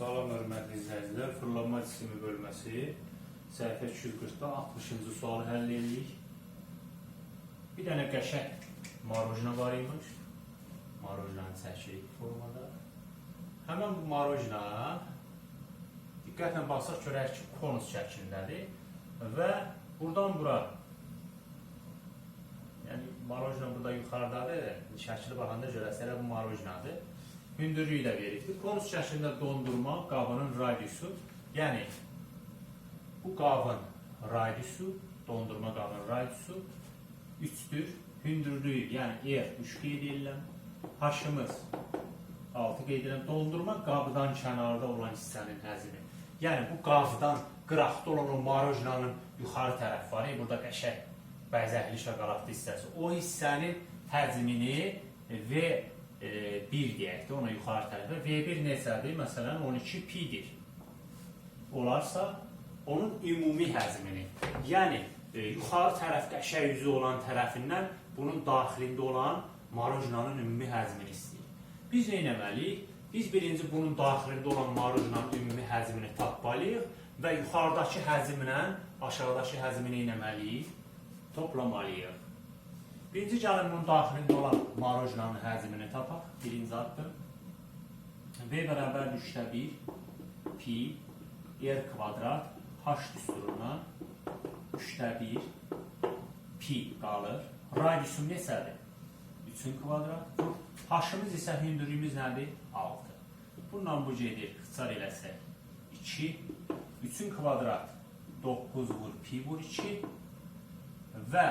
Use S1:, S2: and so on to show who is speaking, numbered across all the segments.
S1: Salam hörmətli izləyicilər. Fırlanma cismi bölməsi səhifə 240-da 60-cı sualı həll edirik. Bir dənə qəşəng marojna var imiş. Marojnanı çəkirik bu formada. Həmən bu marojna diqqətlə baxsaq görək ki, konus şəklindədir və buradan bura yəni marojna burada yuxarıdadır. Şəkli baxanda görərsiniz bu marojnadır. Hündürlüyü də veribdir. Konus şəklində dondurma qabının radiusu, yəni bu qabın radiusu, dondurma qabının radiusu 3-dür. Hündürlüyü, yəni R 3 qeyd edilən, haşımız 6 qeyd edilən, dondurma qabdan kənarda olan hissənin həzmi. Yəni bu qabdan qıraqda olan o marojnanın yuxarı tərəfi var. Burada qəşəng bəzəkli şokoladlı hissəsi. O hissənin həcmini V 1 deyək də ona yuxarı tərəfə. V1 neçədir? Məsələn 12 pi-dir. Olarsa onun ümumi həzmini, yəni e, yuxarı tərəf qəşəng yüzü olan tərəfindən bunun daxilində olan marojnanın ümumi həzmini istəyir. Biz nə etməliyik? Biz birinci bunun daxilində olan marojnanın ümumi həzmini tapmalıyıq və yuxarıdakı həzmlə aşağıdakı həzmi nə etməliyik? Toplamalıyıq. Birinci gəlin bunun daxilində olan marojnanın həzmini tapaq. Birinci addım. V bərabər 3'də 1 pi r kvadrat h düsturundan 3'də 1 pi qalır. Radiusum neçədir? 3'ün kvadrat. H-ımız isə hündürlüyümüz nədir? 6. Bundan bu gedir. İxtisar eləsək 2 3'ün kvadrat 9 vur pi vur 2 və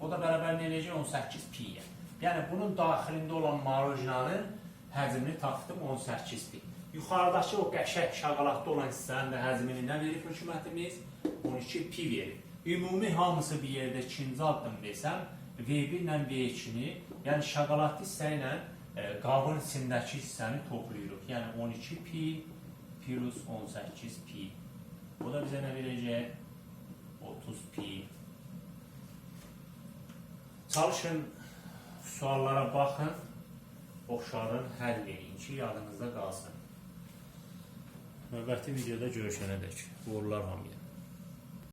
S1: o da bərabər nə eləyəcək 18 pi-yə. Yəni bunun daxilində olan marojnanın həcmini tapdım 18 pi. Yuxarıdakı o qəşəng şaqalatda olan hissənin də həzmini nə verib hökumətimiz? 12 pi verib. Ümumi hamısı bir yerdə ikinci addım desəm, V1 ilə V2-ni, yəni şaqalatlı hissə ilə e, qabın içindəki hissəni toplayırıq. Yəni 12 pi plus 18 pi. Bu da bizə nə verəcək? 30 pi. Çalışın, suallara baxın, oxşarın həll edin ki, yadınızda qalsın. Növbəti videoda görüşənədək. Uğurlar hamıya.